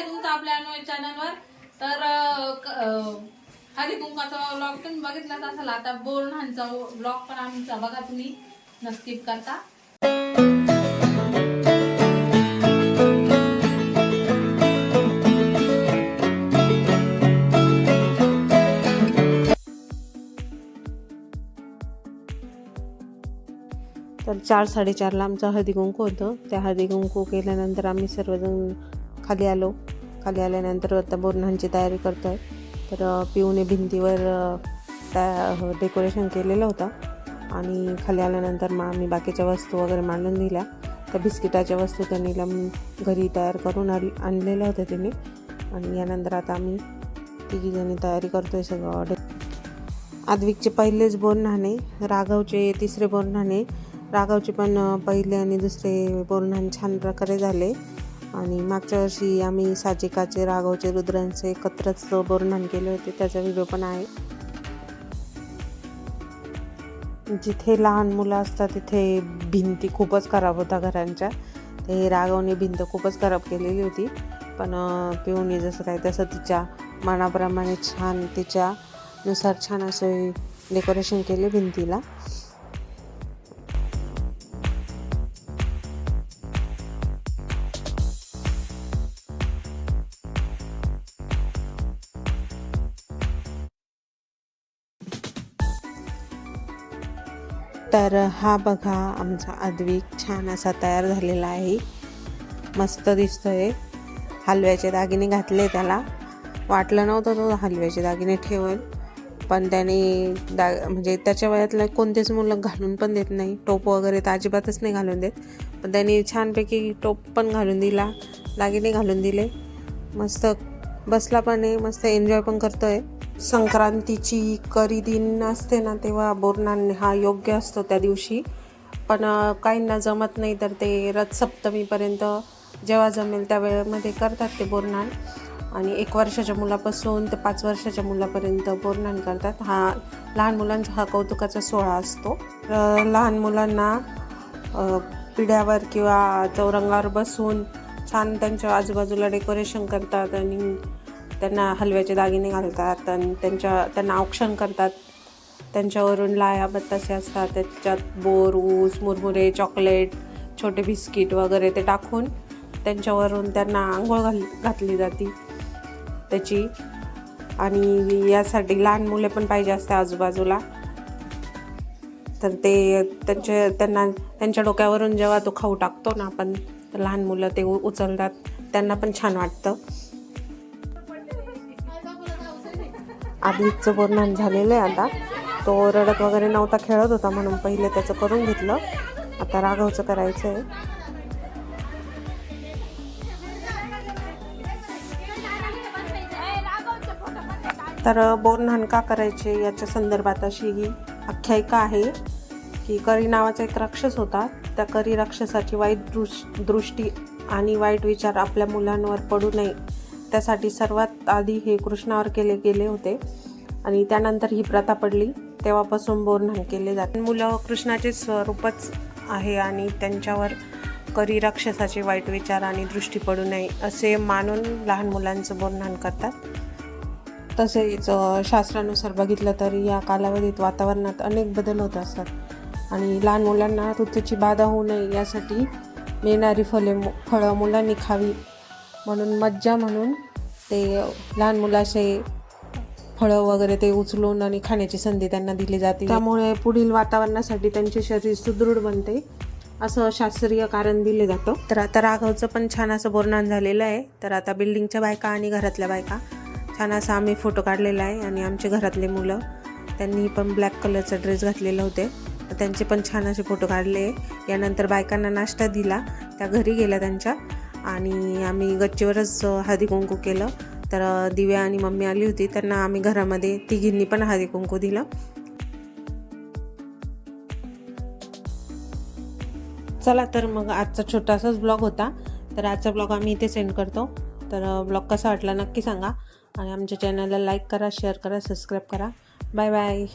आहे तुमचं आपल्या अनोय चॅनलवर तर अं, कुंकाचा ब्लॉग तुम्ही बघितलाच असाल. आता बोरणांचा ब्लॉग पण आमचा बघा तुम्ही. नस्किप करता. तर चार साडेचारला आमचं हळदी कुंकू होतं. त्या हळदी कुंकू केल्यानंतर आम्ही सर्वजण खाली आलो. खाली आल्यानंतर आता बोरणांची तयारी करतो आहे तर पिऊने भिंतीवर त्या हो, डेकोरेशन केलेलं होतं. आणि खाली आल्यानंतर मग आम्ही बाकीच्या वस्तू वगैरे मांडून दिल्या. त्या बिस्किटाच्या वस्तू त्यांनी घरी तयार करून आली आणलेल्या होत्या त्यांनी. आणि यानंतर आता आम्ही तिघीजणी तयारी करतो आहे सगळं डे आद्विकचे पहिलेच बोरणाने राघवचे तिसरे बोरणाने राघवचे पण पहिले आणि दुसरे बोरणाने छान प्रकारे झाले. आणि मागच्या वर्षी आम्ही साचिकाचे राघवचे रुद्रांचे एकत्रच वर्णन केले होते. त्याचा व्हिडिओ पण आहे. जिथे लहान मुलं असतात तिथे भिंती खूपच खराब होता घरांच्या. ते राघवने भिंत खूपच खराब केलेली होती. पण पिऊनी पिऊने जसं काय तसं तिच्या मनाप्रमाणे छान तिच्यानुसार छान असे डेकोरेशन केले भिंतीला. तर हा बघा आमचा अद्विक छान असा तयार झालेला आहे. मस्त दिसतोय. हलव्याचे दागिने घातले त्याला. वाटलं नव्हतं तो हलव्याचे दागिने ठेवेल. पण त्याने दा म्हणजे त्याच्या वयातलं कोणतेच मुलं घालून पण देत नाही. टोप वगैरे तर अजिबातच नाही घालून देत. पण त्याने छानपैकी टोप पण घालून दिला. दागिने घालून दिले. मस्त बसला पण आहे. मस्त एन्जॉय पण करतो आहे संक्रांतीची करी दिन असते ना तेव्हा बोरनान हा योग्य असतो त्या दिवशी. पण काहींना जमत नाही तर ते रथसप्तमीपर्यंत जेव्हा जमेल त्या वेळेमध्ये करतात ते बोरनान आणि एक वर्षाच्या मुलापासून ते पाच वर्षाच्या मुलापर्यंत बोरनान करतात. हा लहान मुलांचा हा कौतुकाचा सोहळा असतो. तर लहान मुलांना पिढ्यावर किंवा चौरंगावर बसून छान त्यांच्या आजूबाजूला डेकोरेशन करतात आणि त्यांना हलव्याचे दागिने घालतात आणि त्यांच्या त्यांना औक्षण करतात. त्यांच्यावरून लाया बत्तासे असतात त्याच्यात बोर ऊस मुरमुरे चॉकलेट छोटे बिस्किट वगैरे ते टाकून त्यांच्यावरून त्यांना आंघोळ घाल घातली जाते. त्याची आणि यासाठी लहान मुले पण पाहिजे असते आजूबाजूला. तर ते त्यांचे त्यांना त्यांच्या डोक्यावरून जेव्हा तो खाऊ टाकतो ना आपण लहान मुलं ते उ- उचलतात. त्यांना पण छान वाटतं. आधीचं वर्णन झालेलं आहे आता. तो रडत वगैरे नव्हता खेळत होता म्हणून पहिले त्याचं करून घेतलं. आता राघवचं करायचं आहे तर बोरन्हाण का करायचे याच्या संदर्भात अशी ही आख्यायिका आहे की करी नावाचा एक राक्षस होता. त्या करी राक्षसाची वाईट दृश दृष्टी आणि वाईट विचार आपल्या मुलांवर पडू नये त्यासाठी सर्वात आधी हे कृष्णावर केले गेले होते. आणि त्यानंतर ही प्रथा पडली. तेव्हापासून बोरन्हाण केले जाते. मुलं कृष्णाचे स्वरूपच आहे आणि त्यांच्यावर करी राक्षसाचे वाईट विचार आणि दृष्टी पडू नये असे मानून लहान मुलांचं बोरन्हाण करतात. तसेच शास्त्रानुसार बघितलं तर या कालावधीत वातावरणात अनेक बदल होत असतात. आणि लहान मुलांना ऋतूची बाधा होऊ नये यासाठी मिळणारी फले मु- फळं मुलांनी खावी. म्हणून मज्जा म्हणून ते लहान मुलाचे फळं वगैरे ते उचलून आणि खाण्याची संधी त्यांना दिली जाते. त्यामुळे पुढील वातावरणासाठी त्यांचे शरीर सुदृढ बनते असं शास्त्रीय कारण दिले जातं. तर आता राघवचं पण छान असं बोरणान झालेलं आहे. तर आता बिल्डिंगच्या बायका आणि घरातल्या बायका. छान असा आम्ही फोटो काढलेला आहे आणि आमचे घरातले मुलं. त्यांनी पण ब्लॅक कलरचा ड्रेस घातलेले होते. तर त्यांचे पण छान असे फोटो काढले. यानंतर बायकांना नाश्ता दिला. त्या घरी गेल्या त्यांच्या. आणि आम्ही गच्चीवरच हळदी कुंकू केलं. तर दिव्या आणि मम्मी आली होती. त्यांना आम्ही घरामध्ये तिघींनी पण हळदी कुंकू दिलं. चला तर मग आजचा छोटासाच ब्लॉग होता. तर आजचा ब्लॉग आम्ही इथे सेंड करतो. तर ब्लॉग कसा वाटला नक्की सांगा. आणि आमच्या चॅनलला लाईक करा शेअर करा सबस्क्राईब करा. Bye bye.